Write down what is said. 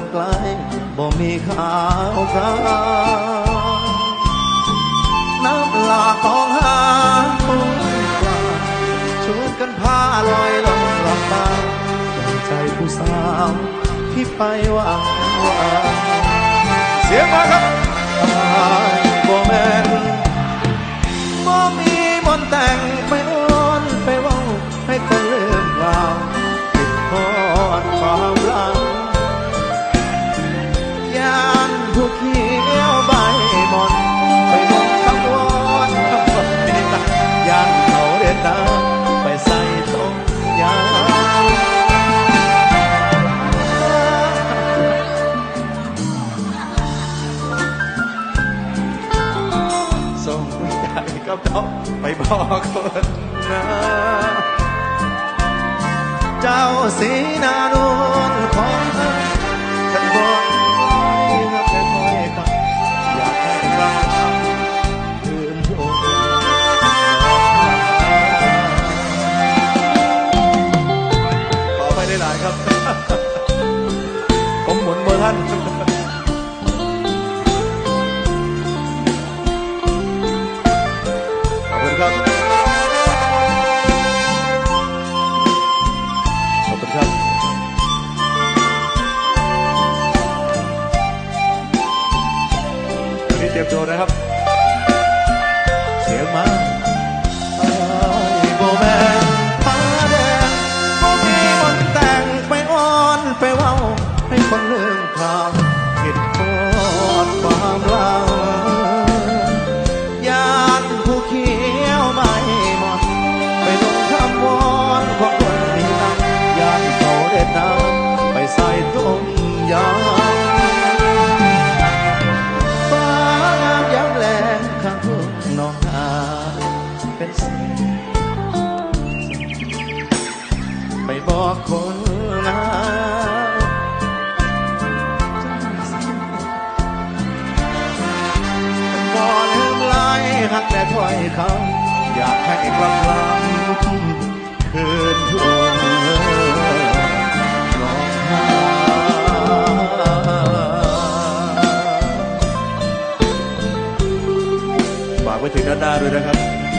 คนไกลบ่มีข่าวกันน้ำหลากของหาคุณปลาชวนกันพาลอยลงลำบากใจผู้สาวที่ไปหวังว่าเสียงมาครับอายบ่แม่นบ่มีมนแต่งไปอ้อนไปว่าให้คนเรื่องราว ผู้เขียวใบหมอนไปมองคำวอนคำว่าเมตตายานเขาเด็ดดาไปใส่ต้มยาส่งใจกับเขาไปบอกคนนะ เจ้าสีนานวานขอบคุณครับ ขอบคุณครับ วันนี้เตรียมตัวนะครับ ให้คนเรื่องข่าวคิดทอดความหลังยานผู้เขียวไม่หมดไปลงคำวอนของคนมีน้ำยานเขาเด็ดน้ำไปใส่ต้มยำฟ้างามยามแลงข้างทุ่งนองนาเป็นสีไปบอกคน กแต่ถ้อยคำอยากให้กลับหลังคืนทุกร้องไห้ฝากไว้ถึงด้านหน้าด้วยนะครับ